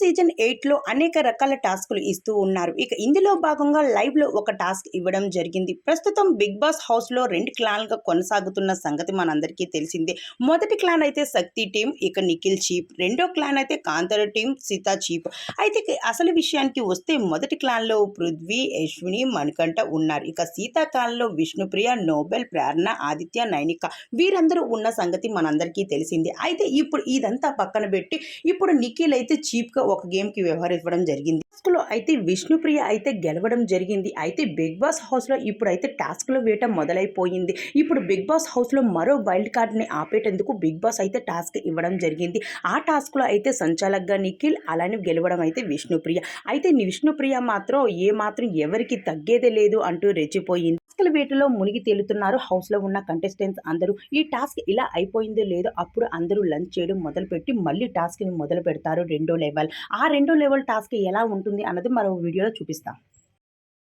Season ఎయిట్లో అనేక రకాల టాస్కులు ఇస్తూ ఉన్నారు. ఇక ఇందులో భాగంగా లైవ్లో ఒక టాస్క్ ఇవ్వడం జరిగింది. ప్రస్తుతం బిగ్ బాస్ హౌస్లో రెండు క్లాన్లుగా కొనసాగుతున్న సంగతి మనందరికీ తెలిసిందే. మొదటి క్లాన్ అయితే శక్తి టీం ఇక నిఖిల్ చీప్ రెండో క్లాన్ అయితే కాంతర టీం సీతా చీప్ అయితే అసలు విషయానికి వస్తే మొదటి క్లాన్లో పృథ్వీ యశ్విని మణికంఠ ఉన్నారు. ఇక సీతాకాలంలో విష్ణుప్రియ నోబెల్ ప్రేరణ ఆదిత్య నైనిక వీరందరూ ఉన్న సంగతి మనందరికీ తెలిసిందే. అయితే ఇప్పుడు ఇదంతా పక్కన పెట్టి ఇప్పుడు నిఖిల్ అయితే చీప్గా ఒక గేమ్కి వ్యవహరించడం జరిగింది. టాస్క్లో అయితే విష్ణుప్రియ అయితే గెలవడం జరిగింది. అయితే బిగ్ బాస్ హౌస్లో ఇప్పుడు అయితే టాస్క్లో వేయటం మొదలైపోయింది. ఇప్పుడు బిగ్ బాస్ హౌస్లో మరో వైల్డ్ కార్డ్ని ఆపేటందుకు బిగ్ బాస్ అయితే టాస్క్ ఇవ్వడం జరిగింది. ఆ టాస్క్లో అయితే సంచాలక్గా నిఖిల్ అలానే గెలవడం అయితే విష్ణుప్రియ. అయితే విష్ణుప్రియ మాత్రం ఏ మాత్రం ఎవరికి తగ్గేదే లేదు అంటూ రెచ్చిపోయింది. టాస్క్ల వేటలో మునిగి తేలుతున్నారు. హౌస్లో ఉన్న కంటెస్టెంట్స్ అందరూ ఈ టాస్క్ ఇలా అయిపోయిందో లేదో అప్పుడు అందరూ లంచ్ చేయడం మొదలుపెట్టి మళ్ళీ టాస్క్ని మొదలు పెడతారు రెండో లెవెల్ ఆ రెండో లెవెల్ టాస్క్ ఎలా ఉంటుంది అన్నది మరో వీడియోలో చూపిస్తాం.